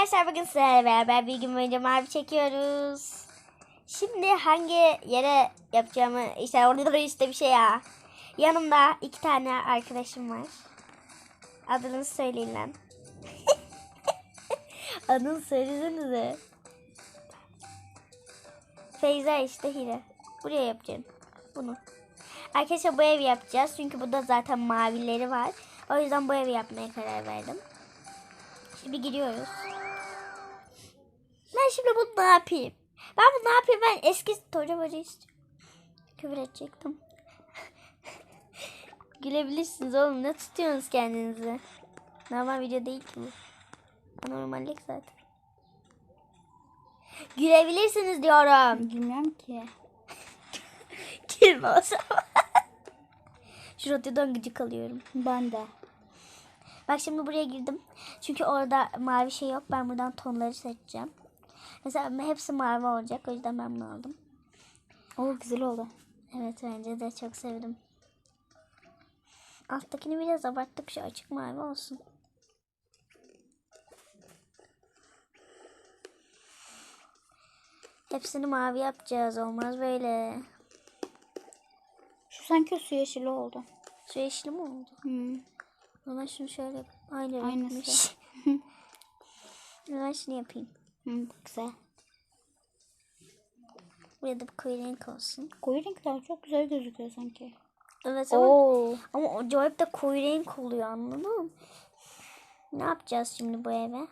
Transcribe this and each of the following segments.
arkadaşlar bugün sizlerle beraber bir gün boyunca mavi çekiyoruz. Şimdi hangi yere yapacağımı işte orada da işte bir şey ya. Yanımda iki tane arkadaşım var. Adını söyleyin lan. Adını söylesenize. Feyza işte Hire. Buraya yapacağım. Bunu. Arkadaşlar bu evi yapacağız. Çünkü burada zaten mavileri var. O yüzden bu evi yapmaya karar verdim. Şimdi giriyoruz. Ben şimdi bunu ne yapayım? Ben bunu ne yapayım? Ben eski storyboard'u istiyorum. Küfür edecektim. Gülebilirsiniz oğlum. Ne tutuyorsunuz kendinizi? Normal video değil ki bu. Normallik zaten. Gülebilirsiniz diyorum. Bilmiyorum ki. Girme o zaman. Şu radyodan gıcık alıyorum. Ben de. Bak şimdi buraya girdim. Çünkü orada mavi şey yok. Ben buradan tonları seçeceğim. Mesela hepsi mavi olacak. O yüzden ben bunu aldım. O güzel oldu. Evet bence de çok sevdim. Alttakini biraz abarttık. Şu açık mavi olsun. Hepsini mavi yapacağız. Olmaz böyle. Şu sanki su yeşili oldu. Şu yeşil mi oldu? Hmm. O zaman şunu şöyle. Aynı Aynısı. ben şunu yapayım. Hmm, güzel. Buraya da bir koyu renk olsun. Koyu renkler çok güzel gözüküyor sanki. Evet ama, Oo. ama acayip de koyu renk oluyor anladın mı? Ne yapacağız şimdi bu eve?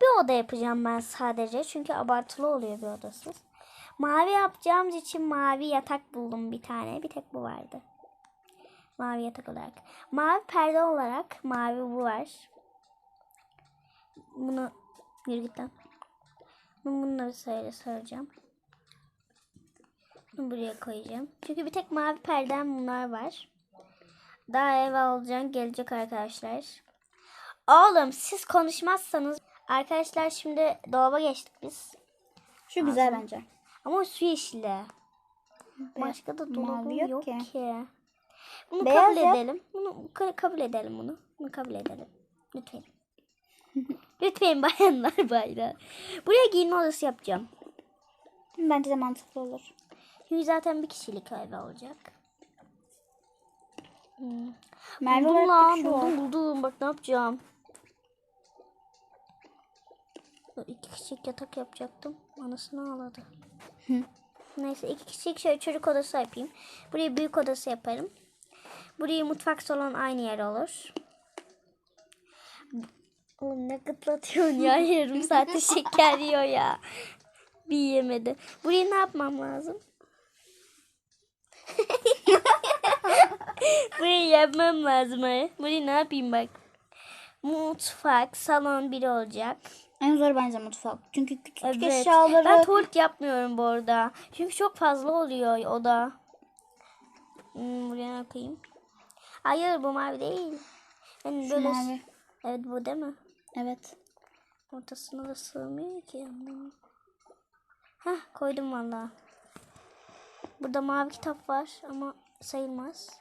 Bir oda yapacağım ben sadece. Çünkü abartılı oluyor bir odasız. Mavi yapacağımız için mavi yatak buldum bir tane. Bir tek bu vardı. Mavi yatak olarak. Mavi perde olarak mavi bu var. Bunu yürü git lan. Bunu bunları söyle soracağım. Bunu buraya koyacağım. Çünkü bir tek mavi perdem bunlar var. Daha ev alacağım gelecek arkadaşlar. Oğlum siz konuşmazsanız arkadaşlar şimdi dolaba geçtik biz. Şu güzel bence. Ama su yeşili. Başka da dolabım yok, yok ki. ki. Bunu Beyaz kabul yap. edelim. Bunu ka- kabul edelim bunu. Bunu kabul edelim. Lütfen. Lütfen bayanlar bayrağı. Buraya giyinme odası yapacağım. Bence de mantıklı olur. Çünkü zaten bir kişilik ev olacak. Hmm. Merve buldum lan var. buldum buldum. Bak ne yapacağım. İki kişilik yatak yapacaktım. Anasını ağladı. Neyse iki kişilik şöyle çocuk odası yapayım. Burayı büyük odası yaparım. Burayı mutfak salon aynı yer olur. Oğlum ne gıtlatıyorsun ya yarım saatte şeker yiyor ya. Bir yemedi. Burayı ne yapmam lazım? Burayı yapmam lazım. ha. Burayı ne yapayım bak. Mutfak, salon biri olacak. En zor bence mutfak. Çünkü küçük Evet. eşyaları... Ben tuvalet yapmıyorum bu arada. Çünkü çok fazla oluyor o da. Hmm, buraya ne koyayım? Hayır bu mavi değil. Ben Şu böyle... mavi. Evet bu değil mi? Evet. Ortasına da sığmıyor ki. Heh koydum valla. Burada mavi kitap var ama sayılmaz.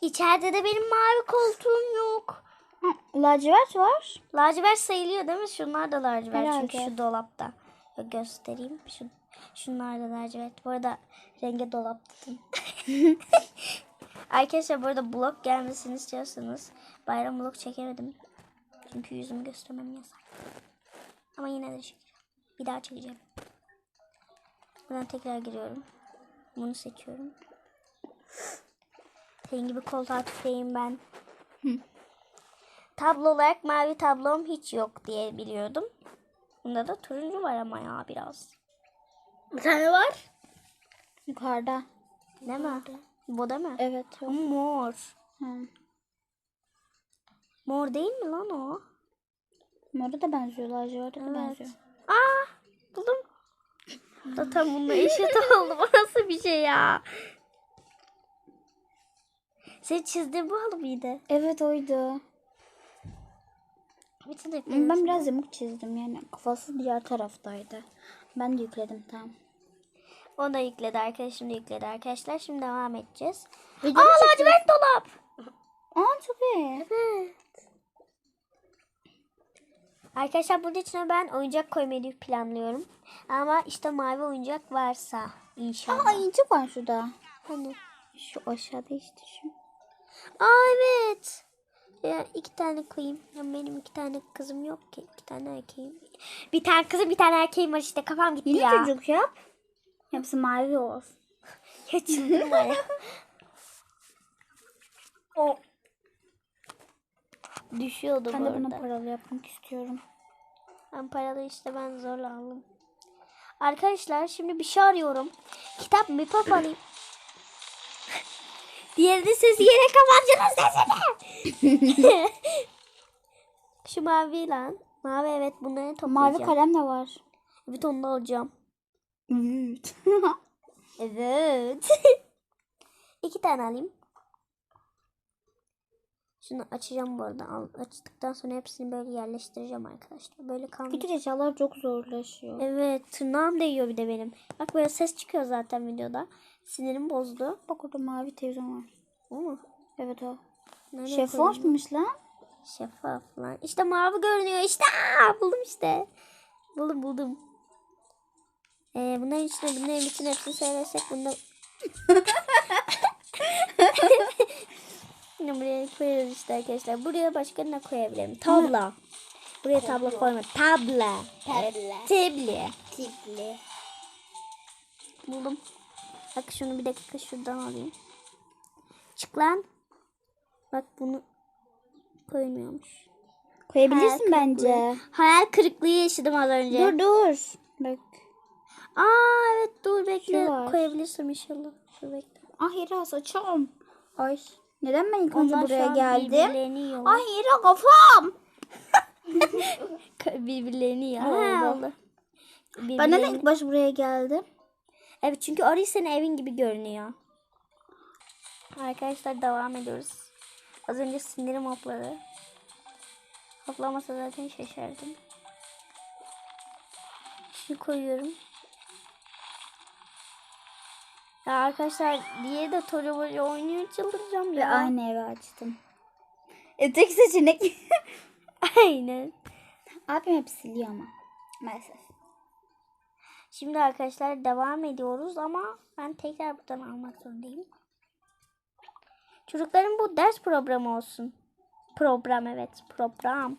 İçeride de benim mavi koltuğum yok. Ha, lacivert var. Lacivert sayılıyor değil mi? Şunlar da lacivert Herhalde. çünkü şu dolapta. Şöyle göstereyim. Şu, şunlar da lacivert. Bu arada renge dolap dedim. Arkadaşlar bu arada blok gelmesini istiyorsanız bayram blok çekemedim. Çünkü yüzümü göstermem yasak. Ama yine de çekeceğim. Bir daha çekeceğim. Buradan tekrar giriyorum. Bunu seçiyorum. Senin gibi koltuğa tüfeğim ben. Tablo olarak mavi tablom hiç yok diye biliyordum. Bunda da turuncu var ama ya biraz. Bir tane var. Yukarıda. Değil mi? Bu da mı? Evet. Ama mor. Ha. Mor değil mi lan o? Mora da benziyor. Laciverte de benziyor. Aa buldum. Da tam bununla eşit oldu. Bu nasıl bir şey ya? Sen çizdiğin bu halı mıydı? Evet oydu. De Ben biraz yamuk çizdim yani kafası diğer taraftaydı. Ben de yükledim tamam. O da yükledi arkadaşım da yükledi arkadaşlar. Şimdi devam edeceğiz. Video Aa lacivert dolap. Aa çok iyi. Evet. Arkadaşlar bunun içine ben oyuncak koymayı planlıyorum. Ama işte mavi oyuncak varsa inşallah. Aa incik var şurada. Hani? Şu aşağıda işte şu. Aa evet. Ya iki tane koyayım. Ya benim iki tane kızım yok ki. İki tane erkeğim. Bir tane kızım bir tane erkeğim var işte. Kafam gitti Yine ya. çocuk yap. Hepsi mavi olsun. Ya çıldırma ya. o. Düşüyordu Ben bu de bunu arada. paralı yapmak istiyorum. Ben paralı işte ben zorla aldım. Arkadaşlar şimdi bir şey arıyorum. Kitap mı pop alayım. Diğerinin sesi yine kapatacaksınız sesini. Şu mavi lan. Mavi evet bunları toplayacağım. Mavi kalem de var. Evet onu da alacağım. Evet. Evet. İki tane alayım. Şunu açacağım bu arada. Al, açtıktan sonra hepsini böyle yerleştireceğim arkadaşlar. Böyle kalmış. Küçük eşyalar çok zorlaşıyor. Evet tırnağım değiyor bir de benim. Bak böyle ses çıkıyor zaten videoda. Sinirim bozdu. Bak orada mavi televizyon var. O mu? Evet o. Koyayım? Şeffafmış lan. Şeffaf lan. İşte mavi görünüyor. İşte aa, buldum işte. Buldum buldum. Ee, bunların içine bunların içine hepsini söylersek bunda... Yine buraya koyarız işte arkadaşlar. Buraya başka ne koyabilirim? Tabla. Buraya tablo koyma. Tabla. Evet. Tabli. Tipli. Buldum. Bak şunu bir dakika şuradan alayım. Çık lan. Bak bunu koymuyormuş. Koyabilirsin Hayal bence. Hayal kırıklığı yaşadım az önce. Dur dur. Bak. Aa evet dur bekle. Şu. Koyabilirsem inşallah. Dur bekle. Ah Hira saçım. Ay. Neden ben ilk önce buraya geldim? Ay Hira kafam. Ka- birbirlerini. Ben Birbirlerini- neden ilk baş buraya geldim? Evet çünkü orası senin evin gibi görünüyor. Arkadaşlar devam ediyoruz. Az önce sinirim hopladı. Hoplamasa zaten şaşardım. Şunu koyuyorum. Ya arkadaşlar diye de Toru böyle oynuyor çıldıracağım Ve ya. aynı evi açtım. E tek seçenek. Aynen. Abim hep siliyor ama. Maalesef. Şimdi arkadaşlar devam ediyoruz ama ben tekrar buradan almak zorundayım. Çocukların bu ders programı olsun. Program evet program.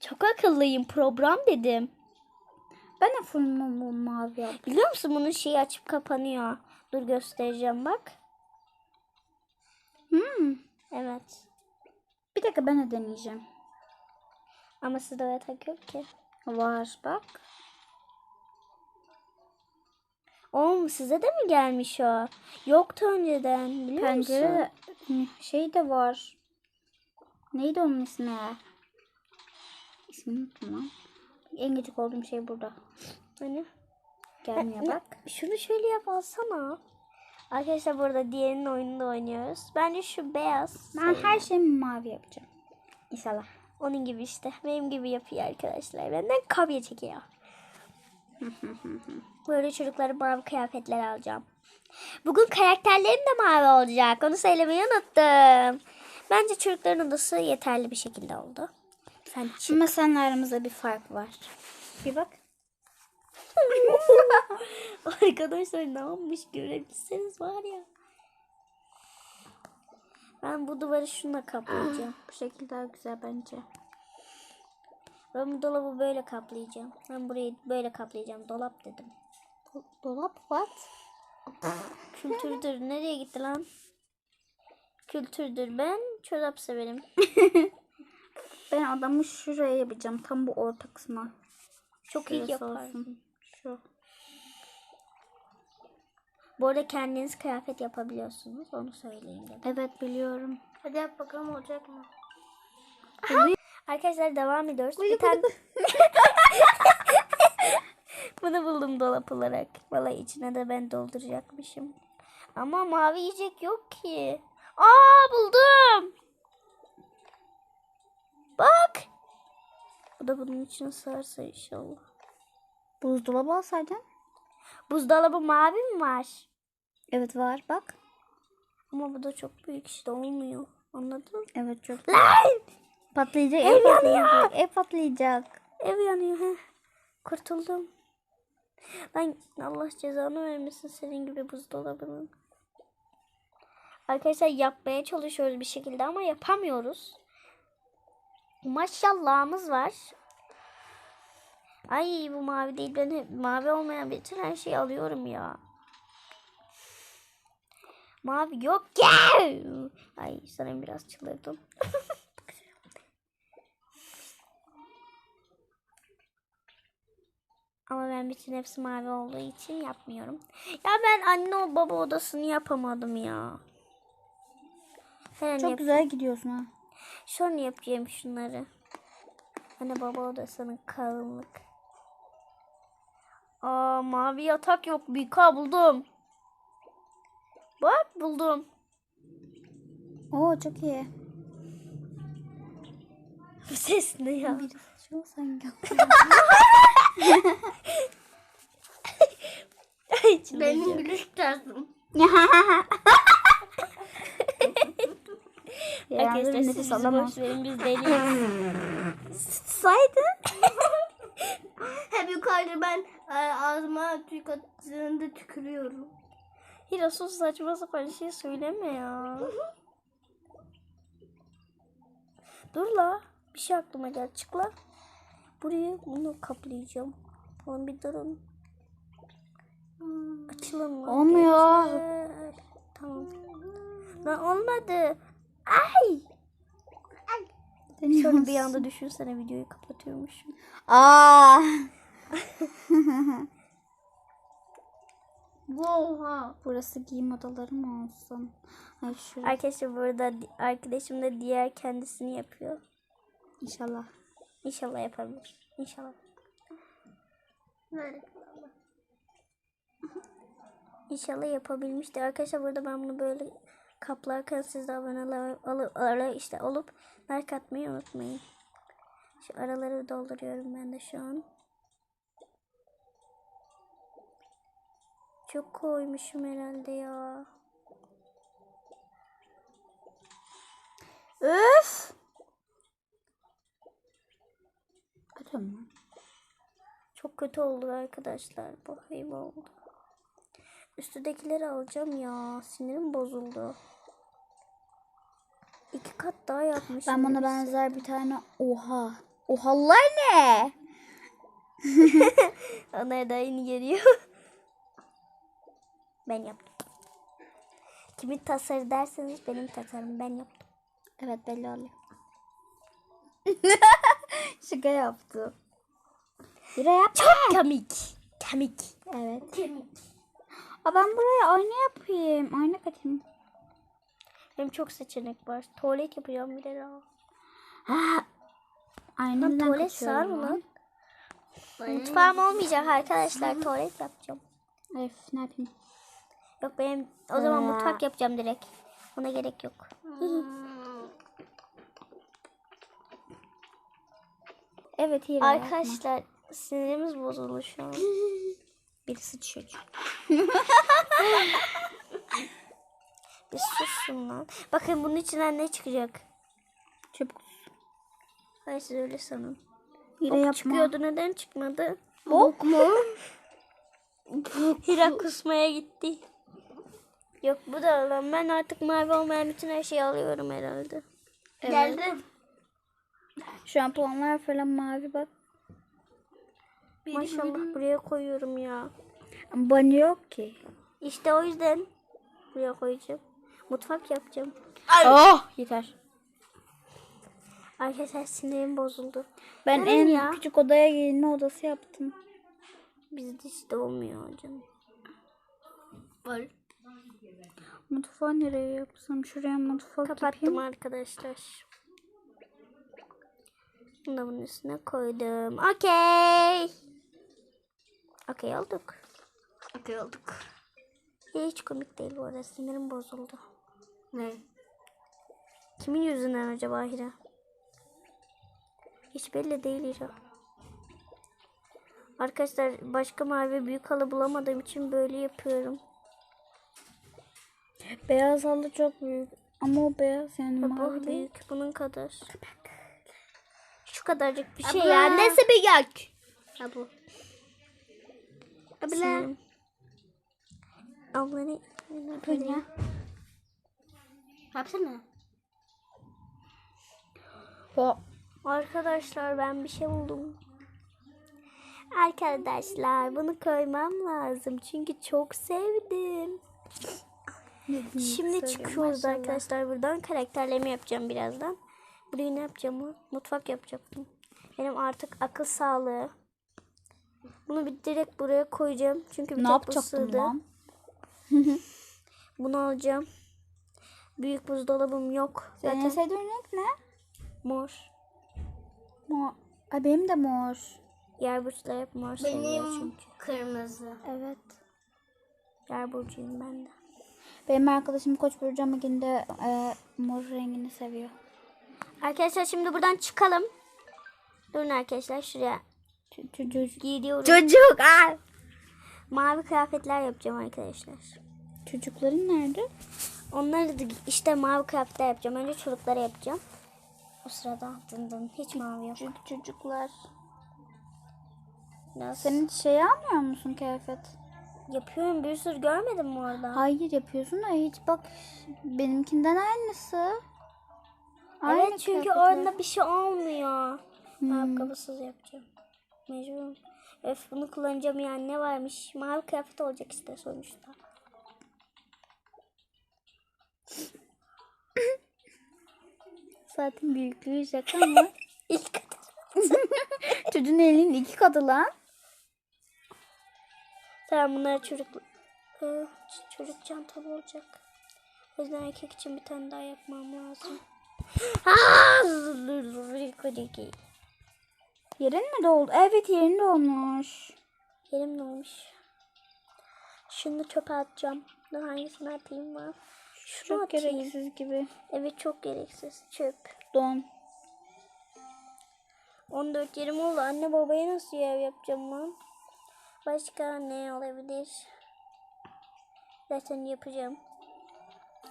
Çok akıllıyım program dedim. Ben de full ma- mavi yaptım. Biliyor musun bunun şeyi açıp kapanıyor. Dur göstereceğim bak. Hmm. Evet. Bir dakika ben de deneyeceğim. Ama sizde yatak yok ki. Var bak. Oğlum size de mi gelmiş o? Yoktu önceden biliyor musun? Pencere şey de var. Neydi onun ismi? İsmini unuttum lan. En gıcık olduğum şey burada. Hani? Gelmiyor bak. Şunu şöyle yap alsana. Arkadaşlar burada diğerinin oyununda oynuyoruz. Bence şu beyaz. Ben her şeyimi mavi yapacağım. İnşallah. Onun gibi işte. Benim gibi yapıyor arkadaşlar. Benden kopya çekiyor. Böyle çocuklara mavi kıyafetler alacağım. Bugün karakterlerim de mavi olacak. Onu söylemeyi unuttum. Bence çocukların odası yeterli bir şekilde oldu. Sen çık. Ama seninle aramızda bir fark var. Bir bak. Arkadaşlar ne yapmış görebilseniz var ya. Ben bu duvarı şununla kaplayacağım. Bu şekil daha güzel bence. Ben bu dolabı böyle kaplayacağım. Ben burayı böyle kaplayacağım. Dolap dedim. Dolap what? Kültürdür. Nereye gitti lan? Kültürdür. Ben çorap severim. Ben adamı şuraya yapacağım. Tam bu orta kısma. Çok iyi Şurası yaparsın. olsun. Şu. Bu arada kendiniz kıyafet yapabiliyorsunuz. Onu söyleyeyim dedim. Evet biliyorum. Hadi yap bakalım olacak mı? Arkadaşlar devam ediyoruz. Bir tane... Bunu buldum dolap olarak. Vallahi içine de ben dolduracakmışım. Ama mavi yiyecek yok ki. Aa buldum. Bak. Bu da bunun içine sığarsa inşallah. Buzdolabı alsaydın. Buzdolabı mavi mi var? Evet var bak. Ama bu da çok büyük işte olmuyor. Anladın? Evet çok. Lan! Patlayacak. Ev Ev yanıyor. patlayacak. Ev patlayacak. Ev yanıyor he. Kurtuldum. Lan Allah cezanı vermesin senin gibi buzdolabının. Arkadaşlar yapmaya çalışıyoruz bir şekilde ama yapamıyoruz. Maşallahımız var. Ay bu mavi değil ben hep mavi olmayan bütün her şeyi alıyorum ya. Mavi yok ki. Ay sana biraz çıldırdım. Ama ben bütün hepsi mavi olduğu için yapmıyorum. Ya ben anne o baba odasını yapamadım ya. Hemen Çok güzel gidiyorsun ha. Şunu yapacağım şunları. Anne baba odasının kalınlık. Aa mavi yatak yok. Ha buldum. Bak buldum. Oo çok iyi. Bu ses ne ya? Biri saçma sanki. Benim gülüş tarzım. Arkadaşlar siz boş verin biz deliyiz. Saydın. Hep yukarıda ben e, ağzıma tük attığında tükürüyorum. Hira sus saçma sapan şey söyleme ya. Dur la. Bir şey aklıma geldi. Çık la. Burayı bunu kaplayacağım. Oğlum bir durun. Açılın mı? Olmuyor. Gençler. Tamam. Lan olmadı. Ay. Şöyle bir anda düşünsene videoyu kapatıyormuşum. Aa. Oha. Burası giyim odaları mı olsun? Ay şurası Arkadaşlar burada arkadaşım da diğer kendisini yapıyor. inşallah. İnşallah yapabilir. İnşallah. İnşallah yapabilmiştir. Arkadaşlar burada ben bunu böyle kaplarken siz de aboneler alıp ara işte olup like atmayı unutmayın. Şu araları dolduruyorum ben de şu an. Çok koymuşum herhalde ya. Öf. Kötü mü? Çok kötü oldu arkadaşlar. Bu hayvan oldu. Üstündekileri alacağım ya. Sinirim bozuldu. İki kat daha yapmışım. Ben buna benzer bir tane oha. Ohalar ne? Onlar da aynı geliyor. Ben yaptım. Kimin tasarı derseniz benim tasarım ben yaptım. Evet belli oluyor. Şaka yaptım. Bira yap. Kemik. Kemik. Evet. Aa, ben buraya ayna yapayım. Ayna katayım. Benim çok seçenek var. Tuvalet yapacağım bir de daha. Ha. Neden tuvalet sığar mı lan? Mutfağım olmayacak arkadaşlar. Tuvalet yapacağım. Öf ne yapayım? Yok benim o zaman Aa. mutfak yapacağım direkt. Ona gerek yok. Evet iyi. yapma. Arkadaşlar sinirimiz bozuldu şu an. Birisi çocuk. Bir susun lan. Bakın bunun içinden ne çıkacak? Çabuk. Hayır siz öyle sanın. Hile Ok yapma. çıkıyordu neden çıkmadı? Bok mu? Hira kusmaya gitti. Yok bu da lan ben artık mavi olmayan bütün her şeyi alıyorum herhalde. Geldim. Şu an puanlar falan mavi bak. Maşallah buraya koyuyorum ya. Bana yok ki. İşte o yüzden buraya koyacağım. Mutfak yapacağım. Oh yeter. Arkadaşlar sinirim bozuldu. Ben Yarın en ya. küçük odaya giyinme odası yaptım. Bizde işte olmuyor canım. Var. Mutfağı nereye yapsam? Şuraya mutfak Kapattım yapayım. arkadaşlar. Bunu da bunun üstüne koydum. Okey. Okey olduk. Okey olduk. Hiç komik değil bu arada. Sinirim bozuldu. Ne? Kimin yüzünden acaba Hira? Hiç belli değil Hira. Arkadaşlar başka mavi büyük halı bulamadığım için böyle yapıyorum. Beyaz halı çok büyük. Ama o beyaz yani Ve mavi büyük bunun kadar. kadarcık bir şey Abla. ya. Neyse bir yak. Ha bu. Abla. Abla ne? ne yapıyorsun ya? Yapsana. O Arkadaşlar ben bir şey buldum. Arkadaşlar bunu koymam lazım. Çünkü çok sevdim. Şimdi çıkıyoruz arkadaşlar buradan. Karakterlerimi yapacağım birazdan. Burayı ne yapacağım? Mutfak yapacaktım. Benim artık akıl sağlığı. Bunu bir direkt buraya koyacağım. Çünkü bir ne yapacaktım lan? Bunu alacağım. Büyük buzdolabım yok. Senin en Zaten sevdiğin renk ne? mor. Mor. Ay benim de mor. Yer burçları hep mor seviyor Benim çünkü. kırmızı. Evet. Yer burcuyum ben de. Benim arkadaşım Koç burcu ama yine de e, mor rengini seviyor. Arkadaşlar şimdi buradan çıkalım. Durun arkadaşlar şuraya Çocuk. gidiyorum. Çocuk. Ay. Mavi kıyafetler yapacağım arkadaşlar. Çocukların nerede? Onları da işte mavi kıyafetler yapacağım. Önce çocuklara yapacağım. O sırada dın dın hiç mavi yok. Çünkü çocuklar. Nasıl? Senin şey almıyor musun kıyafet? Yapıyorum bir sürü görmedin mi orada? Hayır yapıyorsun da hiç bak benimkinden aynısı. evet çünkü kıyafetler. orada bir şey olmuyor. Hmm. Ayakkabısız yapacağım. Mecburum. Öf bunu kullanacağım yani ne varmış. Mavi kıyafet olacak işte sonuçta. Zaten büyüklüğü şaka mı? İlk. Çocuğun elinin iki katı lan. Tamam bunlar çocuk çocuk çantalı olacak. O yüzden erkek için bir tane daha yapmam lazım. Yerin mi doldu? Evet yerin dolmuş. Yerim ne olmuş? Şunu çöpe atacağım. Dur hangisini atayım mı? Şunu Çok atayım. gereksiz gibi. Evet çok gereksiz. Çöp. Don. 14 yerim oldu. Anne babaya nasıl ev yapacağım lan? Başka ne olabilir? Zaten yapacağım.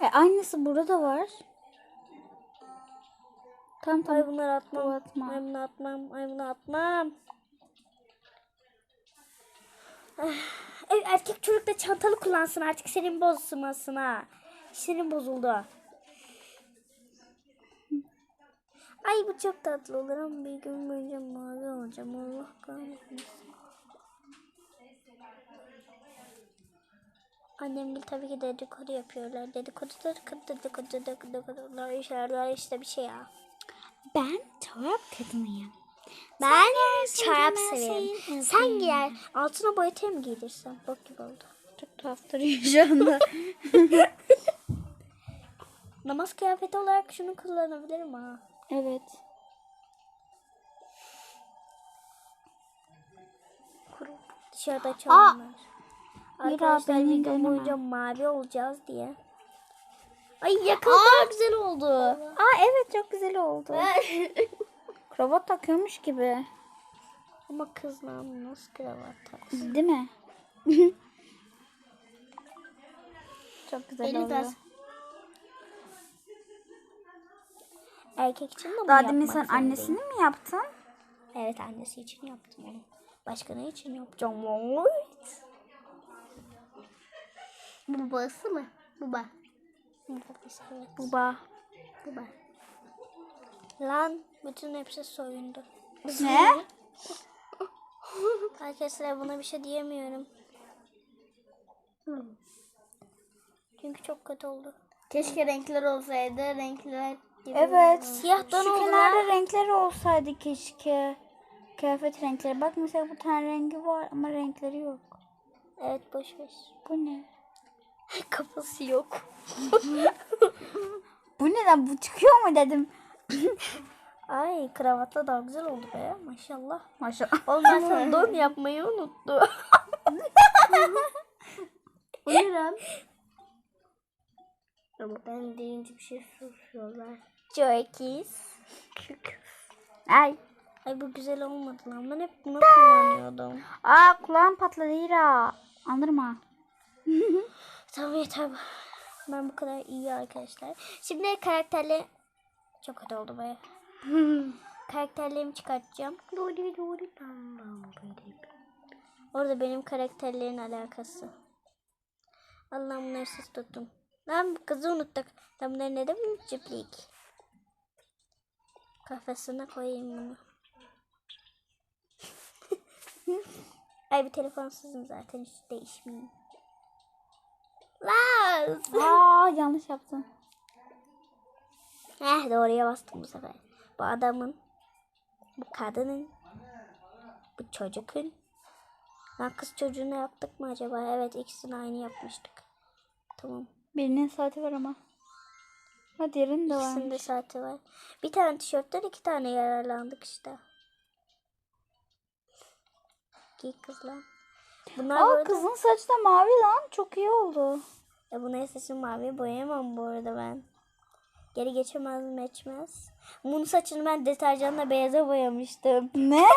E, aynısı burada da var. Tamam Ay tamam. bunları atmam. Bu atma. Ay bunu atmam. Ay bunu atmam. Ah, Ev erkek çocuk da çantalı kullansın artık senin bozulmasın ha. Senin bozuldu. Ay bu çok tatlı olur ama bir gün boyunca mavi olacağım. Allah kahretmesin. Annemgil tabii ki dedikodu yapıyorlar. Dedikodular, dedikodu, dedikodular, işlerler işte bir şey ya. Ben çorap kadınıyım. Ben çorap severim. Sen giyer. Altına boyatayım mı giydirsen? Bok gibi oldu. Çok tuhaf duruyor şu anda. Namaz kıyafeti olarak şunu kullanabilirim ha. evet. Dışarıda çalanlar. Arkadaşlar deneme. boyunca mavi olacağız diye. Ay yakın daha güzel oldu. Aa evet çok güzel oldu. Kravat takıyormuş gibi. Ama kız lan nasıl kravat taksın? Değil mi? çok güzel Elini oldu. tas. Erkek için de Daha demin sen annesini mi yaptın? Evet annesi için yaptım onu. Başka ne için yapacağım? Evet. Bu babası mı? Baba. Baba. Baba. Lan bütün hepsi soyundu. Ne? Arkadaşlar buna bir şey diyemiyorum. Çünkü çok kötü oldu. Keşke renkler olsaydı. Renkler gibi. Evet. Siyahtan Şu oldu kenarda renkleri olsaydı keşke. Kıyafet renkleri. Bak mesela bu tane rengi var ama renkleri yok. Evet boş ver. Bu ne? Kafası yok. Bu neden? Bu çıkıyor mu dedim. Ay kravatla daha güzel oldu be maşallah. Maşallah. Ondan sonra don yapmayı unuttu. Bu ne lan? Ama ben deyince bir şey soruyorlar. Joykis. Ay. Ay bu güzel olmadı lan. Ben hep bunu kullanıyordum. Aa kulağım patladı Hira. Andırma. Tamam yeter. Ben bu kadar iyi arkadaşlar. Şimdi karakterle çok kötü oldu be. karakterlerimi çıkartacağım. Orada benim karakterlerin alakası. Allah'ım bunları siz tuttum. Lan kızı unuttuk. Tam bunları ne dedim? Ciplik. Kafasına koyayım bunu. Ay bir telefonsuzum zaten hiç değişmeyeyim. Lan! Aa yanlış yaptım. Eh doğruya bastım bu sefer. Bu adamın, bu kadının, bu çocukun. Lan kız çocuğunu yaptık mı acaba? Evet ikisini aynı yapmıştık. Tamam. Birinin saati var ama. Ha diğerinin de var. İkisinde saati var. Bir tane tişörtten iki tane yararlandık işte. Giy kızlar. Bunlar bu Aa arada- kızın saçı da mavi lan. Çok iyi oldu. E bunu saçım mavi boyayamam bu arada ben. Geri geçemez mi geçmez. Bunun saçını ben deterjanla beyaza boyamıştım. Ne?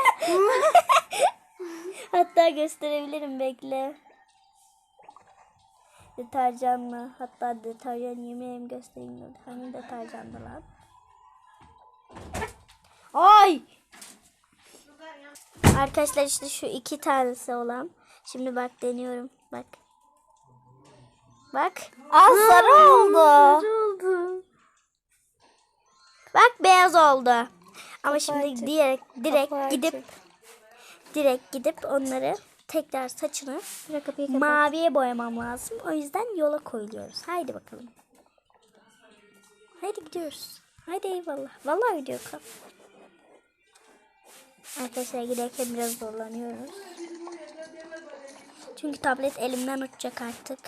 Hatta gösterebilirim bekle. Deterjanla. Hatta deterjan yemeğim göstereyim. de. Hangi deterjandı lan? Ay! Arkadaşlar işte şu iki tanesi olan. Şimdi bak deniyorum. Bak. Bak. Aa sarı oldu. oldu. Bak beyaz oldu. Ama şimdi açık. direkt direkt gidip direkt gidip onları tekrar saçını maviye boyamam lazım. O yüzden yola koyuluyoruz. Haydi bakalım. Haydi gidiyoruz. Haydi eyvallah. Vallahi gidiyor kap. Arkadaşlar giderken biraz zorlanıyoruz. Çünkü tablet elimden uçacak artık.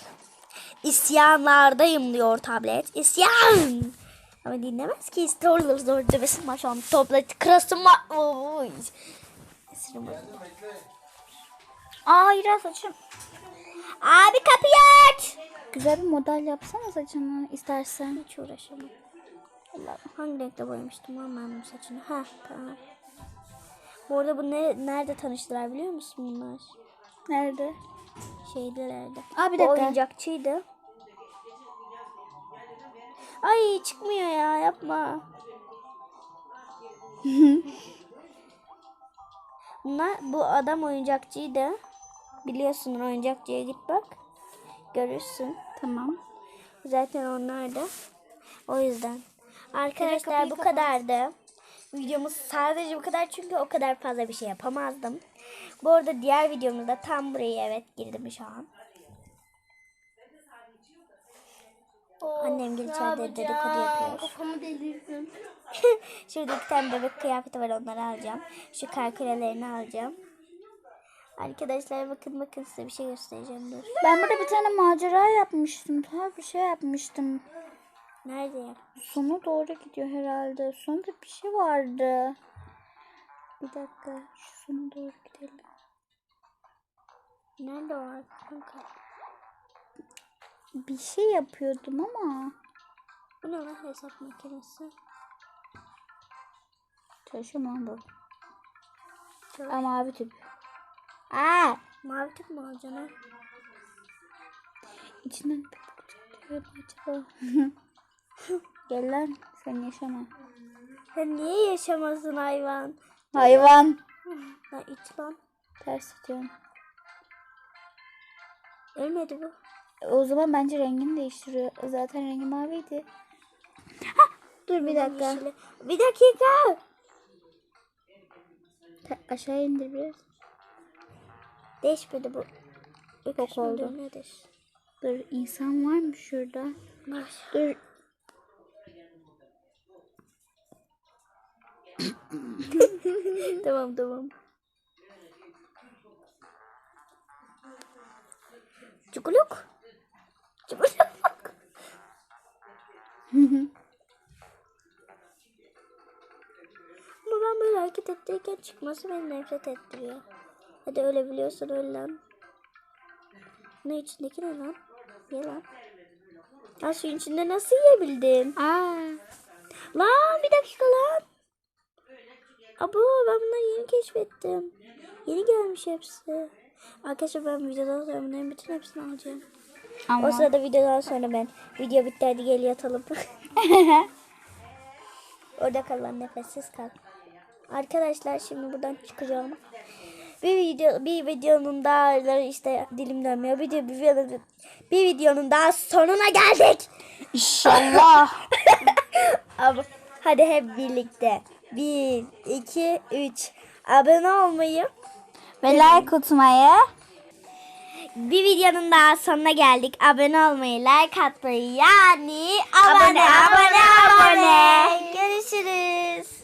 İsyanlardayım diyor tablet. İsyan! Ama dinlemez ki. Zor zor şu an. Tablet kırasım var. Oy. Aa hayır saçım. Abi kapıyı aç. Güzel bir model yapsana saçını istersen. Hiç uğraşamam. Allah, hangi renkte boyamıştım lan ben bu saçını? Ha tamam. Bu arada bu ne, nerede tanıştılar biliyor musun bunlar? Nerede? Şeydelerde. Aa, bir dakika. oyuncakçıydı. Ay çıkmıyor ya yapma. Bunlar, bu adam oyuncakçıydı. Biliyorsun oyuncakçıya git bak. Görürsün. Tamam. Zaten onlar da. O yüzden. Arkadaşlar bu kadardı. Videomuz sadece bu kadar çünkü o kadar fazla bir şey yapamazdım. Bu arada diğer videomuzda tam buraya evet girdim şu an. Annem gel içeride dedikodu yapıyor. Kafamı delirdim. Şurada iki tane bebek kıyafeti var onları alacağım. Şu kar kürelerini alacağım. Arkadaşlar bakın bakın size bir şey göstereceğim dur. Ben burada bir tane macera yapmıştım. Tuhaf bir şey yapmıştım. Nerede ya? Sonu doğru gidiyor herhalde. Sonunda bir şey vardı. Bir dakika. Şu sona doğru gidelim. Nerede o kanka? Bir şey yapıyordum ama. Bu ne lan hesap makinesi? Lan bu? Ama abi tüp. Aa, mavi tüp mü alacaksın ha? İçinden bir acaba. Gel lan sen yaşama. Sen niye yaşamazsın hayvan? Hayvan. La iç lan. Ters tutuyorum. Ölmedi bu. O zaman bence rengini değiştiriyor. Zaten rengi maviydi. Hah, dur bir dakika. Yeşili. Bir dakika. Ta- aşağı indir biraz. Değişmedi bu. Öpüş oldu. Dur insan var mı şurada? Var. Dur. tamam tamam. Çukuluk. Çukuluk. Ama ben böyle hareket ettirirken çıkması beni nefret ettiriyor. Hadi öyle biliyorsan öyle lan. Ne içindeki ne lan? Ye lan. Ya suyun içinde nasıl yiyebildin? Aa. Lan bir dakika lan. Abo ben bunları yeni keşfettim. Yeni gelmiş hepsi. Arkadaşlar ben videodan sonra bunların bütün hepsini alacağım. Ama. O sırada videodan sonra ben video bitti hadi gel yatalım. Orada kal lan nefessiz kal. Arkadaşlar şimdi buradan çıkacağım. Bir video bir videonun daha işte dilim dönmüyor. Bir, bir, videonun, bir videonun daha sonuna geldik. İnşallah. Ab- Hadi hep birlikte. 1 2 3 Abone olmayı Ve like atmayı. Bir videonun daha sonuna geldik. Abone olmayı, like atmayı yani abone abone abone. abone. Görüşürüz.